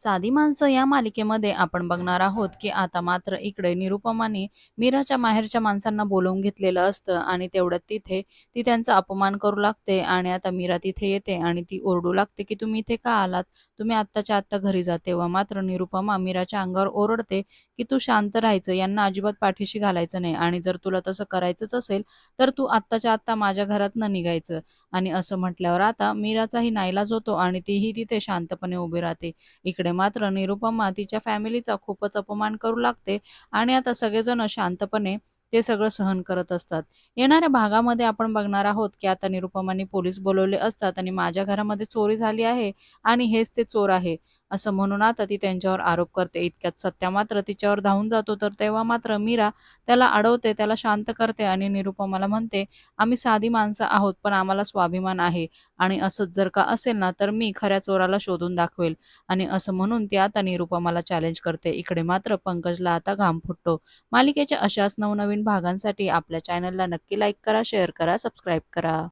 साधी माणसं या मालिकेमध्ये आपण बघणार आहोत की आता मात्र इकडे निरुपमाने मीराच्या माहेरच्या माणसांना बोलवून घेतलेलं असतं आणि तेवढ्यात तिथे ती त्यांचा अपमान करू लागते आणि आता मीरा तिथे येते आणि ती ओरडू लागते की तुम्ही इथे का आलात? तुम्ही आत्ताच्या आत्ता घरी जा. तेव्हा मात्र निरुपमा मीराच्या अंगावर ओरडते की तू शांत राहायचं यांना अजिबात पाठीशी घालायचं नाही आणि जर तुला तसं करायचंच असेल तर तू आत्ताच्या आत्ता माझ्या घरात न निघायचं. आणि असं म्हटल्यावर आता मीराचाही नाईलाज होतो आणि तीही तिथे शांतपणे उभी राहते. इकडे मात्र निरुपमा तिच्या फॅमिलीचा खूपच अपमान करू लागते आणि आता सगळेजण शांतपणे ते सगळं सहन करत असतात. येणाऱ्या भागामध्ये आपण बघणार आहोत की आता निरुपमाने पोलीस बोलवले असतात आणि माझ्या घरामध्ये चोरी झाली आहे आणि हेच ते चोर आहे. असं म्हणून आता ती त्यांच्यावर आरोप करते. इतक्यात सत्या मात्र तिच्यावर धावून जातो. तर तेव्हा मात्र मीरा त्याला अडवते त्याला शांत करते आणि निरुपमाला म्हणते आम्ही साधी माणसं आहोत पण आम्हाला स्वाभिमान आहे. आणि असंच जर का असेल ना तर मी खऱ्या चोराला शोधून दाखवेल. आणि असं म्हणून ती आता निरुपमाला चॅलेंज करते. इकडे मात्र पंकजला आता घाम फुटतो. मालिकेच्या अशाच नवनवीन भागांसाठी आपल्या चॅनलला नक्की लाईक करा शेअर करा सबस्क्राईब करा.